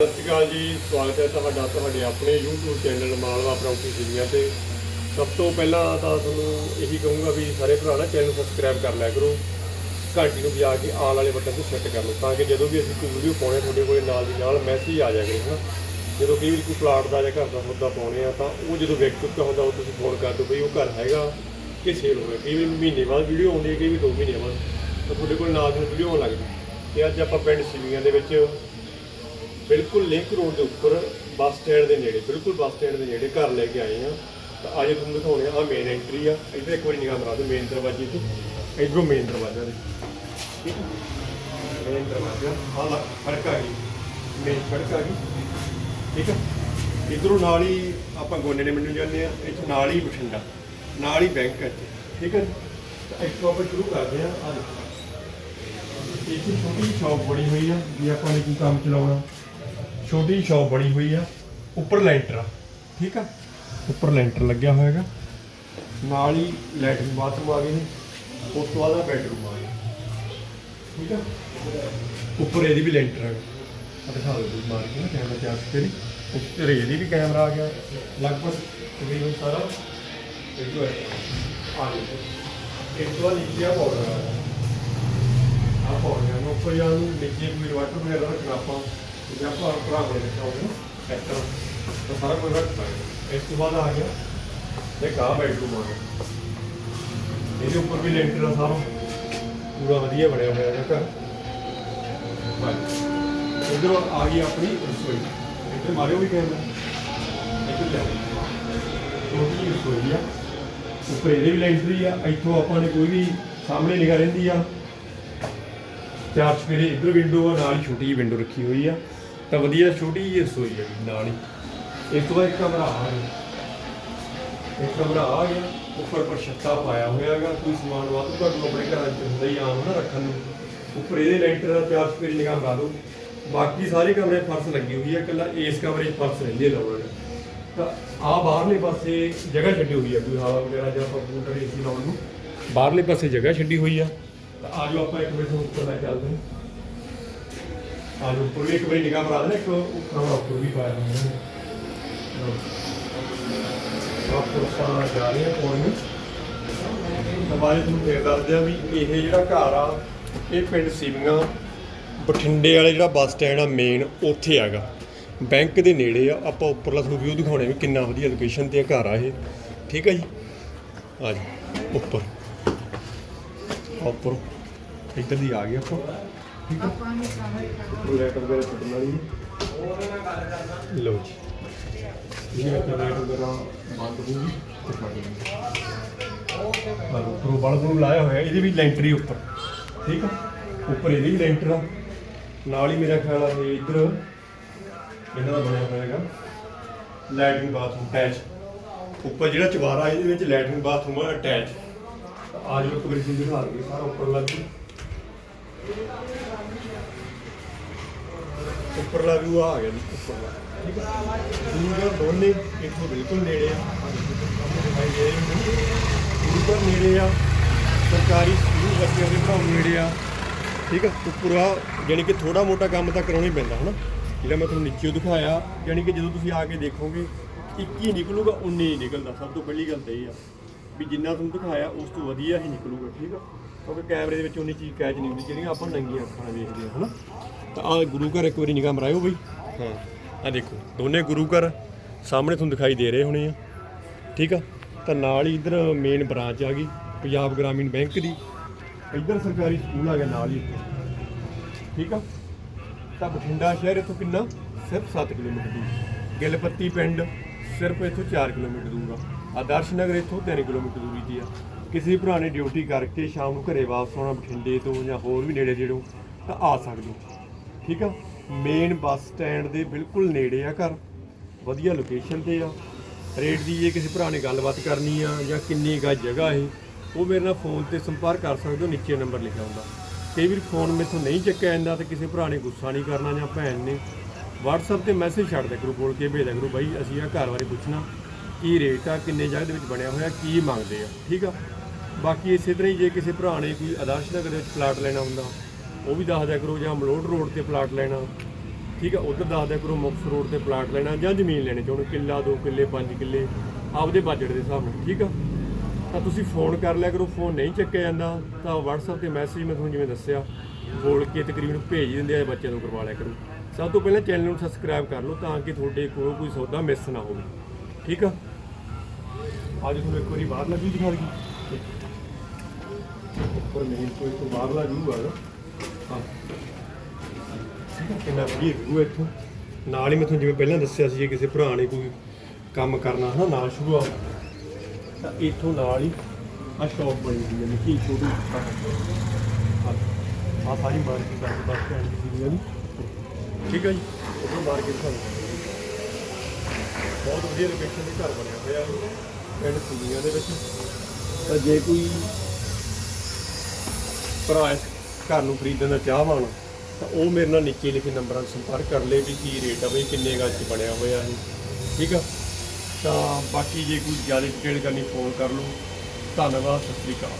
ਸਤਿ ਸ਼੍ਰੀ ਅਕਾਲ ਜੀ, ਸਵਾਗਤ ਹੈ ਤੁਹਾਡਾ, ਤੁਹਾਡੇ ਆਪਣੇ YouTube ਚੈਨਲ ਮਾਲਵਾ ਪ੍ਰਾਪਰਟੀ ਸੀਰੀਆਂ ਤੇ। ਸਭ ਤੋਂ ਪਹਿਲਾਂ ਤਾਂ ਤੁਹਾਨੂੰ ਇਹੀ ਕਹੂੰਗਾ ਵੀ ਸਾਰੇ ਭਰਾ ਨਾ ਚੈਨਲ ਸਬਸਕ੍ਰਾਈਬ ਕਰ ਲਿਆ ਕਰੋ। ਘੰਟੀ ਨੂੰ ਵਜਾ ਕੇ ਆਲ ਵਾਲੇ ਬਟਨ ਤੇ ਸੈੱਟ ਕਰ ਲਓ, ਤਾਂ ਕਿ ਜਦੋਂ ਵੀ ਅਸੀਂ ਕੋਈ ਵੀਡੀਓ ਪਾਉਣੇ ਤੁਹਾਡੇ ਕੋਲੇ ਨਾਲ ਦੀ ਨਾਲ ਮੈਸੇਜ ਆ ਜਾਇਆ ਕਰੇ, ਹਨਾ। ਜਦੋਂ ਕਈ ਵਾਰੀ ਕੋਈ ਪਲਾਟ ਦਾ ਜਾਂ ਘਰ ਦਾ ਮੁੱਦਾ ਪਾਉਣੇ ਆ, ਤਾਂ ਉਹ ਜਦੋਂ ਵਿਕ ਚੁੱਕਾ ਹੁੰਦਾ, ਉਹ ਤੁਸੀਂ ਫੋਨ ਕਰ ਦਿਓ ਵੀ ਉਹ ਘਰ ਹੈਗਾ ਕਿ ਸੇਲ ਹੋਇਆ। ਕਈ ਵਾਰੀ ਮਹੀਨੇ ਬਾਅਦ ਵੀਡੀਓ ਆਉਂਦੀ ਹੈ, ਕਈ ਵਾਰੀ 2 ਮਹੀਨੇ ਬਾਅਦ, ਤਾਂ ਤੁਹਾਡੇ ਕੋਲ ਨਾਲ ਦੀ ਵੀਡੀਓ ਆਉਣ ਲੱਗਦੀ ਤੇ ਅੱਜ ਆਪਾਂ ਪਿੰਡ ਸਿਵੀਆਂ ਦੇ ਵਿੱਚ ਬਿਲਕੁਲ ਲਿੰਕ ਰੋਡ ਦੇ ਉੱਪਰ ਬੱਸ ਸਟੈਂਡ ਦੇ ਨੇੜੇ ਬਿਲਕੁਲ ਬੱਸ ਸਟੈਂਡ ਦੇ ਨੇੜੇ ਘਰ ਲੈ ਕੇ ਆਏ ਆ। ਤਾਂ ਅੱਜ ਤੁਹਾਨੂੰ ਦਿਖਾਉਣੇ ਆ ਮੇਨ ਐਂਟਰੀ ਆ। ਇੱਧਰ ਇੱਕ ਵਾਰੀ ਨਿਗਾਹ ਮਾਰਾ ਦਿਓ ਮੇਨ ਦਰਵਾਜ਼ੇ ਤੋਂ। ਇਧਰੋਂ ਮੇਨ ਦਰਵਾਜ਼ਾ ਦੇ। ਠੀਕ ਹੈ ਮੇਨ ਦਰਵਾਜ਼ਾ ਆਹ ਫੜਕ ਆ ਗਈ। ਮੇਨ ਫੜਕ ਆ ਗਈ। ਠੀਕ ਹੈ ਇਧਰੋਂ ਨਾਲ ਹੀ ਆਪਾਂ ਗੋਨੇ ਨੇ ਮੈਨੂੰ ਜਾਂਦੇ ਆ ਇੱਥੇ ਨਾਲ ਹੀ ਬਠਿੰਡਾ ਨਾਲ ਹੀ ਬੈਂਕ ਹੈ ਇੱਥੇ, ਠੀਕ ਹੈ ਤਾਂ ਇੱਥੋਂ ਆਪਾਂ ਸ਼ੁਰੂ ਕਰਦੇ ਆ ਆ ਦੇਖੋ। ਇੱਥੇ ਛੋਟੀ ਸ਼ਾਪ ਬਣੀ ਹੋਈ ਆ ਵੀ ਆਪਾਂ ਨੇ ਕੀ ਕੰਮ ਚਲਾਉਣਾ। ਛੋਟੀ ਜਿਹੀ ਸ਼ਾਪ ਬਣੀ ਹੋਈ ਆ, ਉੱਪਰ ਲੈਂਟਰ ਆ, ਠੀਕ ਆ? ਉੱਪਰ ਲੈਂਟਰ ਲੱਗਿਆ ਹੋਏਗਾ ਨਾਲ ਹੀ ਲੈਟਰਿਨ ਬਾਥਰੂਮ ਆ ਗਏ ਨੇ, ਉਸ ਤੋਂ ਬਾਅਦ ਬੈਡਰੂਮ ਆ ਗਿਆ ਠੀਕ ਆ? ਉੱਪਰ ਇਹਦੀ ਵੀ ਲੈਂਟਰ ਆ। ਆ ਦਿਖਾ ਦਿਓ ਮਾਰ ਕੇ ਨਾ ਕੈਮਰਾ ਚਾਰਜ ਕਰੀ। ਉੱਪਰ ਇਹਦੀ ਵੀ ਕੈਮਰਾ ਆ ਗਿਆ। ਲਗਭਗ ਤਕਰੀਬਨ ਸਾਰਾ ਇਹ ਹੈ, ਆ ਗਿਆ। ਇੱਕ ਤੋਂ ਨੀਚੇ ਆ ਪਾਉਡਰ ਆ ਗਿਆ। ਨੂੰ ਉੱਪਰ ਜਾਂ ਨੀਚੇ ਕੋਈ ਵਾਟਰ ਵਗੈਰਾ ਰੱਖਣਾ ਆਪਾਂ। ਜੇ ਆਪਾਂ ਭਰਾ ਕੋਲ ਦਿੱਤਾ ਹੋਵੇ ਐਕਟਰ ਤਾਂ ਸਾਰਾ ਕੁਝ ਰੱਖ ਸਕਦੇ ਇਸ ਤੋਂ ਬਾਅਦ ਆ ਗਿਆ ਇਹ ਕਾ ਬੈਡਰੂਮ ਆ ਗਿਆ ਇਹਦੇ ਉੱਪਰ ਵੀ ਲੈਂਟਰ ਆ ਸਾਰਾ ਪੂਰਾ ਵਧੀਆ ਬਣਿਆ ਹੋਇਆ ਹੈ ਘਰ ਬਸ ਇਧਰ ਆ ਗਈ ਆਪਣੀ ਰਸੋਈ ਇੱਧਰ ਮਾਰਿਓ ਵੀ ਕੈਮਰਾ ਇੱਧਰ ਲੈ ਛੋਟੀ ਰਸੋਈ ਆ ਉੱਪਰ ਇਹਦੇ ਵੀ ਲੈਂਟਰ ਆ ਇੱਥੋਂ ਆਪਾਂ ਨੇ ਕੋਈ ਵੀ ਸਾਹਮਣੇ ਨਿਗਾ ਰਹਿੰਦੀ ਆ ਚਾਰ ਚਫੇਰੇ ਇੱਧਰ ਵਿੰਡੋ ਆ ਨਾਲ ਹੀ ਛੋਟੀ ਜਿਹੀ ਵਿੰਡੋ ਰੱਖੀ ਹੋਈ ਆ ਤਾਂ ਵਧੀਆ, ਛੋਟੀ ਜਿਹੀ ਰਸੋਈ ਆ ਜੀ, ਨਾਲ ਹੀ। ਇਸ ਤੋਂ ਬਾਅਦ ਇੱਕ ਕਮਰਾ ਆ ਗਿਆ। ਇੱਕ ਕਮਰਾ ਆ ਗਿਆ, ਉੱਪਰ ਪਰ ਛੱਤਾ ਪਾਇਆ ਹੋਇਆ ਹੈਗਾ, ਕੋਈ ਸਮਾਨ ਵਾਧੂ ਘੱਟ ਆਪਣੇ ਘਰਾਂ 'ਚ ਹੁੰਦਾ ਹੀ ਆਮ ਨਾ ਰੱਖਣ ਨੂੰ। ਉੱਪਰ ਇਹਦੇ ਲੈਂਟਰ ਦਾ ਚਾਰ ਚਫੇਰੇ ਨਿਗਾਹ ਮਾਰ ਦਿਓ। ਬਾਕੀ ਸਾਰੇ ਕਮਰੇ 'ਚ ਫਰਸ਼ ਲੱਗੀ ਹੋਈ ਆ ਇਕੱਲਾ ਇਸ ਕਮਰੇ 'ਚ ਫਰਸ਼ ਰਹਿੰਦੀ ਹੈ ਲਾਉਣ ਤਾਂ ਆ ਬਾਹਰਲੇ ਪਾਸੇ ਜਗ੍ਹਾ ਛੱਡੀ ਹੋਈ ਆ ਕੋਈ ਹਵਾ ਵਗੈਰਾ ਜਾਂ ਕੰਪਿਊਟਰ ਏਸੀ ਲਾਉਣ ਨੂੰ। ਬਾਹਰਲੇ ਪਾਸੇ ਜਗ੍ਹਾ ਛੱਡੀ ਹੋਈ ਆ। ਤਾਂ ਆ ਜਾਓ ਆਪਾਂ ਇੱਕ ਮਿੰਟ ਉੱਪਰ ਲੈ ਚੱਲਦੇ ਹਾਂ। ਆ ਜਾਓ ਉੱਪਰ ਵੀ ਇੱਕ ਵਾਰੀ ਨਿਗਾਹ ਮਾਰਾ ਦੇਣਾ, ਇੱਕ ਕਮਰਾ ਉੱਪਰ ਵੀ ਪਾਇਆ ਹੋਇਆ ਹੈ। ਆਪਾਂ ਸਾਰਾ ਜਾ ਰਹੇ ਹਾਂ ਕੋਲ ਨੂੰ। ਦੁਬਾਰੇ ਤੁਹਾਨੂੰ ਫੇਰ ਦੱਸਦੇ ਆ ਵੀ ਇਹ ਜਿਹੜਾ ਘਰ ਆ, ਇਹ ਪਿੰਡ ਸੀਵੀਆਂ ਬਠਿੰਡੇ ਵਾਲੇ ਜਿਹੜਾ ਬੱਸ ਸਟੈਂਡ ਆ ਮੇਨ ਉੱਥੇ ਹੈਗਾ। ਬੈਂਕ ਦੇ ਨੇੜੇ ਆ। ਆਪਾਂ ਉੱਪਰਲਾ ਤੁਹਾਨੂੰ ਵਿਊ ਦਿਖਾਉਣੇ ਵੀ ਕਿੰਨਾ ਵਧੀਆ ਲੋਕੇਸ਼ਨ ਤੇ ਆ ਘਰ ਆ ਇਹ। ਠੀਕ ਆ ਜੀ? ਆ ਜੀ, ਉੱਪਰ। ਉੱਪਰ। ਇੱਧਰ ਦੀ ਆ ਗਏ ਆਪਾਂ। ਠੀਕ ਆ ਲੈਟ ਵਗੈਰਾ ਛੱਡਣ ਵਾਲੀ ਹੈ। ਲਓ ਜੀ। ਇਹ ਲੈਟ ਵਗੈਰਾ ਬੰਦ ਹੋ ਤੇ ਛੱਡ ਦਿੰਦੇ ਹਾਂ ਉੱਪਰੋਂ ਬਲਬ ਨੂੰ ਲਾਇਆ ਹੋਇਆ, ਇਹਦੇ ਵੀ ਲੈਂਟਰੀ ਉੱਪਰ। ਠੀਕ ਆ? ਉੱਪਰ ਇਹਦੇ ਵੀ ਲੈਂਟਰ ਆ। ਨਾਲ ਹੀ ਮੇਰਾ ਖਿਆਲ ਆ ਇਹ ਇੱਧਰ, ਇਹਨਾਂ ਦਾ ਬਣਿਆ ਹੋਇਆ ਹੈਗਾ। ਲੈਟਰਿੰਗ ਬਾਥਰੂਮ ਅਟੈਚ ਉੱਪਰ ਜਿਹੜਾ ਚਵਾਰਾ ਇਹਦੇ ਵਿੱਚ ਲੈਟਰਿੰਗ ਬਾਥਰੂਮ ਆ ਅਟੈਚ ਆ ਜਾਓ, ਇੱਕ ਦਿਖਾ ਦਈਏ ਸਾਰਾ ਉੱਪਰ ਲੱਗ ਉੱਪਰਲਾ ਵਿਊ ਆ ਗਿਆ ਜੀ, ਉੱਪਰਲਾ। ਠੀਕ ਹੈ ਦੂਰ ਦੋਨੇ ਇੱਥੋਂ ਬਿਲਕੁਲ ਨੇੜੇ ਆ। ਆਹ ਨੇੜੇ ਆ। ਸਰਕਾਰੀ ਸਕੂਲ ਬੱਚਿਆਂ ਦੇ ਪੜਾਉਣ ਨੇੜੇ ਆ। ਠੀਕ ਆ? ਉੱਪਰ ਆ ਯਾਨੀ ਕਿ ਥੋੜਾ ਮੋਟਾ ਕੰਮ ਤਾਂ ਕਰਾਉਣਾ ਹੀ ਪੈਂਦਾ, ਹਨਾ? ਜਿਹੜਾ ਮੈਂ ਤੁਹਾਨੂੰ ਨੀਚੇ ਦਿਖਾਇਆ ਯਾਨੀ ਕਿ ਜਦੋਂ ਤੁਸੀਂ ਆ ਕੇ ਦੇਖੋਗੇ 21 ਨਿਕਲੂਗਾ 19 ਹੀ ਨਿਕਲਦਾ। ਸਭ ਤੋਂ ਪਹਿਲੀ ਗੱਲ ਤਾਂ ਇਹ ਆ ਵੀ ਜਿੰਨਾ ਤੁਹਾਨੂੰ ਦਿਖਾਇਆ, ਉਸ ਤੋਂ ਵਧੀਆ ਹੀ ਨਿਕਲੂਗਾ, ਠੀਕ ਆ? ਕਿਉਂਕਿ ਕੈਮਰੇ ਦੇ ਵਿੱਚ ਉਨੀ ਚੀਜ਼ ਕੈਚ ਨਹੀਂ ਹੁੰਦੀ, ਜਿਹੜੀਆਂ ਆਪਾਂ ਨੰਗੀਆਂ ਅੱਖਾਂ ਨਾਲ ਵੇਖਦੇ ਹਾਂ ਹਨਾ? ਤਾਂ ਆ ਗੁਰੂ ਘਰ ਇੱਕ ਵਾਰੀ ਨਿਗਾਹ ਮਰਾਇਓ ਬਈ। ਹਾਂ ਆ ਦੇਖੋ, ਦੋਨੇ ਗੁਰੂ ਘਰ ਸਾਹਮਣੇ ਤੁਹਾਨੂੰ ਦਿਖਾਈ ਦੇ ਰਹੇ ਹੋਣੇ ਆ। ਠੀਕ ਆ? ਤਾਂ ਨਾਲ ਹੀ ਇਧਰ ਮੇਨ ਬ੍ਰਾਂਚ ਆ ਗਈ, ਪੰਜਾਬ ਗ੍ਰਾਮੀਣ ਬੈਂਕ ਦੀ। ਇੱਧਰ ਸਰਕਾਰੀ ਸਕੂਲ ਆ ਗਿਆ ਨਾਲ ਹੀ ਠੀਕ ਆ? ਤਾਂ ਬਠਿੰਡਾ ਸ਼ਹਿਰ ਇੱਥੋਂ ਕਿੰਨਾ? ਸਿਰਫ 7 ਕਿਲੋਮੀਟਰ ਦੂਰ। ਗਿਲਪੱਤੀ ਪਿੰਡ ਸਿਰਫ ਇੱਥੋਂ 4 ਕਿਲੋਮੀਟਰ ਦੂਰ ਆ। ਆਦਰਸ਼ ਨਗਰ ਇੱਥੋਂ 3 ਕਿਲੋਮੀਟਰ ਦੂਰੀ ਤੇ ਆ। ਕਿਸੇ ਭਰਾ ਨੇ ਡਿਊਟੀ ਕਰਕੇ ਸ਼ਾਮ ਨੂੰ ਘਰੇ ਵਾਪਸ ਆਉਣਾ ਬਠਿੰਡੇ ਤੋਂ ਜਾਂ ਹੋਰ ਵੀ ਨੇੜੇ ਜਿਹੜੋਂ ਤਾਂ ਆ ਸਕਦੇ ਹੋ। ਠੀਕ ਆ? ਮੇਨ ਬੱਸ ਸਟੈਂਡ ਦੇ ਬਿਲਕੁਲ ਨੇੜੇ ਆ ਘਰ। ਵਧੀਆ ਲੋਕੇਸ਼ਨ ਤੇ ਆ। ਰੇਟ ਦੀ ਜੇ ਕਿਸੇ ਭਰਾ ਨੇ ਗੱਲਬਾਤ ਕਰਨੀ ਆ ਜਾਂ ਕਿੰਨੀ ਗਾ ਜਗ੍ਹਾ ਇਹ, ਉਹ ਮੇਰੇ ਨਾਲ ਫੋਨ ਤੇ ਸੰਪਰਕ ਕਰ ਸਕਦੇ ਹੋ, ਨੀਚੇ ਨੰਬਰ ਲਿਖਿਆ ਹੁੰਦਾ। ਕਈ ਵਾਰ ਫੋਨ ਮੇਥੋਂ ਨਹੀਂ ਚੱਕਿਆ ਜਾਂਦਾ ਤੇ ਕਿਸੇ ਭਰਾ ਨੇ ਗੁੱਸਾ ਨਹੀਂ ਕਰਨਾ ਜਾਂ ਭੈਣ ਨੇ। WhatsApp ਤੇ ਮੈਸੇਜ ਛੱਡ ਦਿਆ ਕਰੋ, ਬੋਲ ਕੇ ਭੇਜ ਦਿਆ ਕਰੋ, ਬਾਈ, ਅਸੀਂ ਆ ਘਰ ਬਾਰੇ ਪੁੱਛਣਾ, ਕੀ ਰੇਟ ਆ, ਕਿੰਨੇ ਜਗ੍ਹਾ ਦੇ ਵਿੱਚ ਬਣਿਆ ਹੋਇਆ, ਕੀ ਮੰਗਦੇ ਆ? ਠੀਕ ਆ? ਬਾਕੀ ਇਸੇ ਤਰ੍ਹਾਂ ਹੀ ਜੇ ਕਿਸੇ ਭਰਾ ਨੇ ਕੋਈ ਆਦਰਸ਼ ਨਗਰ ਦੇ ਵਿੱਚ ਪਲਾਟ ਲੈਣਾ ਹੁੰਦਾ ਉਹ ਵੀ ਦੱਸ ਦਿਆ ਕਰੋ ਜਾਂ ਮਲੋਟ ਰੋਡ ਤੇ ਪਲਾਟ ਲੈਣਾ। ਠੀਕ ਆ, ਉਧਰ ਦੱਸ ਦਿਆ ਕਰੋ ਮੁਕਸ ਰੋਡ ਤੇ ਪਲਾਟ ਲੈਣਾ ਜਾਂ ਜ਼ਮੀਨ ਲੈਣੀ ਚਾਹੁੰਦੇ ਕਿੱਲਾ 2 ਕਿੱਲੇ 5 ਕਿੱਲੇ, ਆਪਦੇ ਬਜਟ ਦੇ ਹਿਸਾਬ ਨਾਲ, ਠੀਕ ਆ? ਤਾਂ ਤੁਸੀਂ ਫੋਨ ਕਰ ਲਿਆ ਕਰੋ ਫੋਨ ਨਹੀਂ ਚੱਕਿਆ ਜਾਂਦਾ, ਤਾਂ WhatsApp ਤੇ ਮੈਸੇਜ ਮੈਂ ਤੁਹਾਨੂੰ ਜਿਵੇਂ ਦੱਸਿਆ, ਬੋਲ ਕੇ ਤਕਰੀਬਨ ਭੇਜ ਦਿੰਦੇ ਆ, ਬੱਚਿਆਂ ਨੂੰ ਕਰਵਾ ਲਿਆ ਕਰੋ। ਸਭ ਤੋਂ ਪਹਿਲਾਂ ਚੈਨਲ ਨੂੰ ਸਬਸਕ੍ਰਾਈਬ ਕਰ ਲਓ ਤਾਂ ਕਿ ਤੁਹਾਡੇ ਕੋਲ ਕੋਈ ਸੌਦਾ ਮਿਸ ਨਾ ਹੋਵੇ। ਠੀਕ ਆ? ਅੱਜ ਤੁਹਾਨੂੰ ਇੱਕ ਵਾਰੀ ਬਾਹਰ ਲੱਗੀ ਦਿਖਾ ਦਈਏ। ਉੱਪਰ ਮੇਨ ਕੋਈ ਤੋਂ ਬਾਹਰਲਾ ਵਿਊ ਆ ਨਾ ਹਾਂ ਠੀਕ ਆ, ਇੱਥੋਂ? ਨਾਲ ਹੀ ਮੈਂ ਤੁਹਾਨੂੰ ਜਿਵੇਂ ਪਹਿਲਾਂ ਦੱਸਿਆ ਸੀ ਜੇ ਕਿਸੇ ਭਰਾ ਨੇ ਕੋਈ ਕੰਮ ਕਰਨਾ ਹੈ ਨਾਲ ਸ਼ੁਰੂ ਤਾਂ ਇੱਥੋਂ ਨਾਲ ਹੀ ਆ ਸ਼ਾਪ ਬਣੀ ਹੋਈ ਹੈ ਨਿੱਕੀ ਛੋਟੀ ਆ ਸਾਰੀ ਮਾਰਕੀਟ ਦਾ ਬਸ ਸਟੈਂਡ ਦੀ ਹੈ ਠੀਕ ਹੈ ਜੀ। ਉਧਰ ਮਾਰਕੀਟ ਸਾਨੂੰ ਬਹੁਤ ਵਧੀਆ ਲੋਕੇਸ਼ਨ ਦੇ ਘਰ ਬਣਿਆ ਹੋਇਆ ਹੈ ਪਿੰਡ ਸੁਨੀਆਂ ਦੇ ਵਿੱਚ। ਤਾਂ ਜੇ ਕੋਈ ਭਰਾ ਇਸ ਘਰ ਨੂੰ ਖਰੀਦਣ ਦਾ ਚਾਹਵਾਨ ਤਾਂ ਉਹ ਮੇਰੇ ਨਾਲ ਨੀਚੇ ਲਿਖੇ ਨੰਬਰਾਂ 'ਤੇ ਸੰਪਰਕ ਕਰ ਲਏ ਵੀ ਕੀ ਰੇਟ ਆ ਬਈ, ਕਿੰਨੇ ਗੱਜ 'ਚ ਬਣਿਆ ਹੋਇਆ ਹੈ ਠੀਕ ਆ? ਤਾਂ ਬਾਕੀ ਜੇ ਕੋਈ ਜ਼ਿਆਦਾ ਡਿਟੇਲ ਕਰਨੀ ਫੋਨ ਕਰ ਲਓ। ਧੰਨਵਾਦ, ਸਤਿ ਸ੍ਰੀ ਅਕਾਲ।